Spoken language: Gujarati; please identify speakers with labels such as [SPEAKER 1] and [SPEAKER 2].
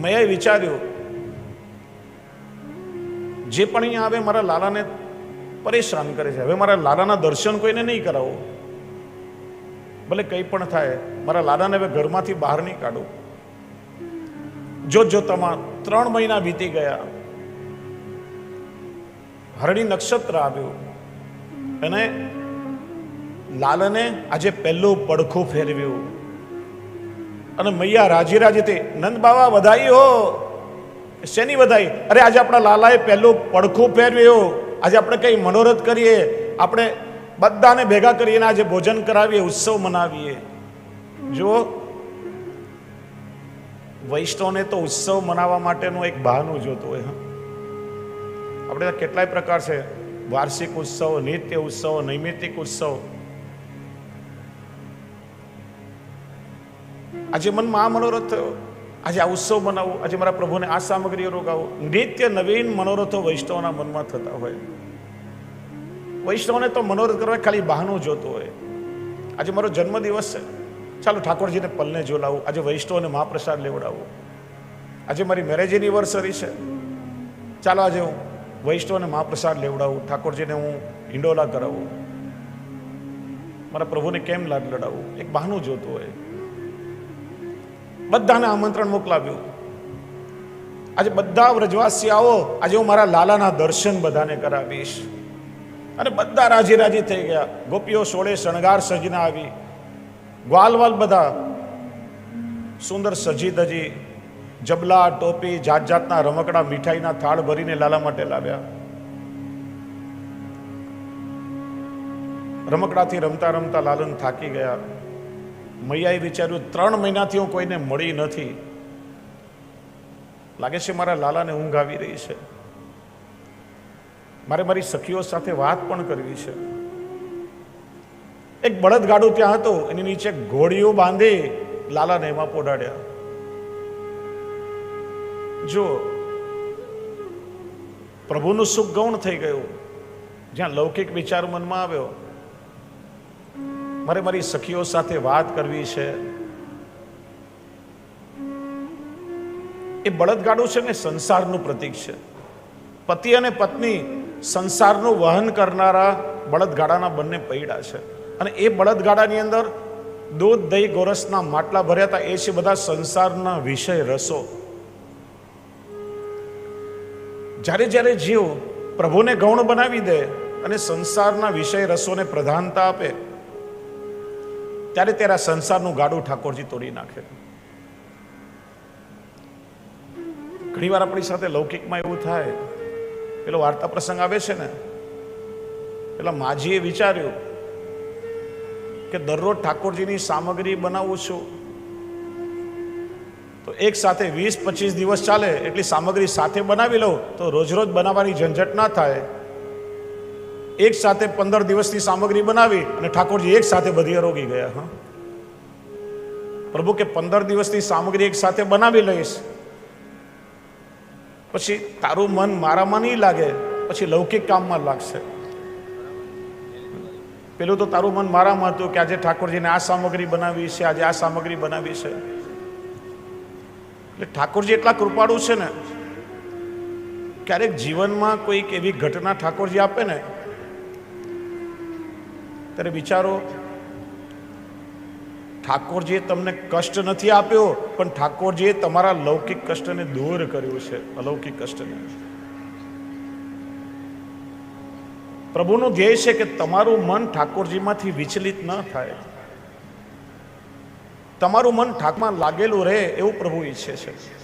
[SPEAKER 1] મેં વિચાર્યું, જે પણ અહીંયા આવે મારા લાલાને પરેશાન કરે છે. હવે મારા લાલાના દર્શન કોઈને નહીં કરાવો. ભલે કંઈ પણ થાય, મારા લાલાને હવે ઘરમાંથી બહાર નહીં કાઢું. જોત જોતામાં ત્રણ મહિના વીતી ગયા. હરણી નક્ષત્ર આવ્યું. અને લાલને આજે પહેલું પડખું ફેરવ્યું. અને મૈયા રાજી રાજી થઈ નંદ બાવા, વધાઈ હો. શેની વધાઈ? અરે, આજે આપણા લાલાએ પહેલું પડખું પહેર્યું. આજે આપણે કંઈ મનોરથ કરીએ. આપણે બધાને ભેગા કરીને આજે ભોજન કરાવીએ, ઉત્સવ મનાવીએ. જુઓ, વૈષ્ણવને તો ઉત્સવ મનાવવા માટેનું એક બહાનું જોતું હોય આપણે કેટલાય પ્રકાર છે. વાર્ષિક ઉત્સવ, નિત્ય ઉત્સવ નૈમિતિક ઉત્સવ. આજે મનમાં આ મનોરથ થયો. આજે આ ઉત્સવ બનાવો આજે મારા પ્રભુને આ સામગ્રીઓ રોગાવો. નિત્ય નવીન મનોરથો વૈષ્ણવના મનમાં થતા હોય. વૈષ્ણવને તો મનોરથ કરવા ખાલી બહાનું જોતું હોય. આજે મારો જન્મદિવસ છે. ચાલો ઠાકોરજીને પલને જોલાવું આજે વૈષ્ણવને મહાપ્રસાદ લેવડાવું. આજે મારી મેરેજ એનિવર્સરી છે. ચાલો આજે હું વૈષ્ણવને મહાપ્રસાદ લેવડાવું. ઠાકોરજીને હું હિંડોલા કરાવું. મારા પ્રભુને કેમ લાડ લડાવું? એક બહાનું જોતું હોય. બધાને આમંત્રણ મોકલાવ્યું. આજે બધા વ્રજવાસી આવો આજે હું મારા લાલાના દર્શન બધાને કરાવીશ. અને બધા રાજી રાજી થઈ ગયા. ગોપીઓ સોળે શણગાર સજીને આવી. ગ્વાલવાલ બધા સુંદર સજી ધજી જબલા, ટોપી, જાત જાતના રમકડા, મીઠાઈના થાળ ભરીને લાલા માટે લાવ્યા. રમકડાથી રમતા રમતા લાલન થાકી ગયા. મૈયાએ વિચાર્યું, ત્રણ મહિનાથી હું કોઈને મળી નથી. લાગે છે મારા લાલાને ઊંઘ આવી રહી છે. મારે મારી સખીઓ સાથે વાત પણ કરવી છે. એક બળદગાડું ત્યાં હતું, એની નીચે ઘોડીઓ બાંધી લાલાને એમાં પોડાડ્યા જો પ્રભુનું સુખ ગૌણ થઈ ગયું. જ્યાં લૌકિક વિચાર મનમાં આવ્યો મારે મારી સખીઓ સાથે વાત કરવી છે. એ બળદગાડું છે ને સંસારનું પ્રતીક છે. પતિ અને પત્ની સંસારનું વહન કરનારા બળદગાડાના બંને પૈડા છે. અને એ બળદગાડાની અંદર દૂધ, દહીં, ગોરસના માટલા ભર્યા હતા. એ છે બધા સંસારના વિષય રસો. જ્યારે જ્યારે જીવ પ્રભુને ગૌણ બનાવી દે અને સંસારના વિષય રસોને પ્રધાનતા આપે ત્યારે તેરા સંસારનું ગાડું ઠાકોરજી તોડી નાખે. ઘણીવાર આપણી સાથે લૌકિકમાં એવું થાય. પેલો વાર્તા પ્રસંગ આવે છે ને, પેલા માજીએ વિચાર્યું કે દરરોજ ઠાકોરજીની સામગ્રી બનાવું છું. તો એક સાથે વીસ પચીસ દિવસ ચાલે, એટલી સામગ્રી સાથે બનાવી લઉં, તો રોજ રોજ બનાવવાની ઝંઝટ ના થાય. એક સાથે પંદર દિવસની સામગ્રી બનાવી અને ઠાકોરજી એક સાથે બધી રોગી ગયા, હા. પ્રભુ કે પંદર દિવસની સામગ્રી એક સાથે બનાવી લઈશ. પછી તારું મન મારામાં નહીં લાગે, પછી લૌકિક કામમાં લાગશે. પેલું તો તારું મન મારામાં હતું કે આજે ઠાકોરજીને આ સામગ્રી બનાવી છે, આજે આ સામગ્રી બનાવી છે. એટલે ઠાકોરજી એટલા કૃપાળુ છે ને, ક્યારેક જીવનમાં કોઈક એવી ઘટના ઠાકોરજી આપે ને ત્યારે વિચારો, ઠાકોરજીએ તમને કષ્ટ નથી આપ્યો, પણ ઠાકોરજીએ તમારા લૌકિક કષ્ટને દૂર કર્યું છે, અલૌકિક કષ્ટને. પ્રભુનું ધ્યેય છે કે તમારું મન ઠાકોરજીમાંથી વિચલિત ન થાય. તમારું મન ઠાકમાં લાગેલું રહે એવું પ્રભુ ઈચ્છે છે.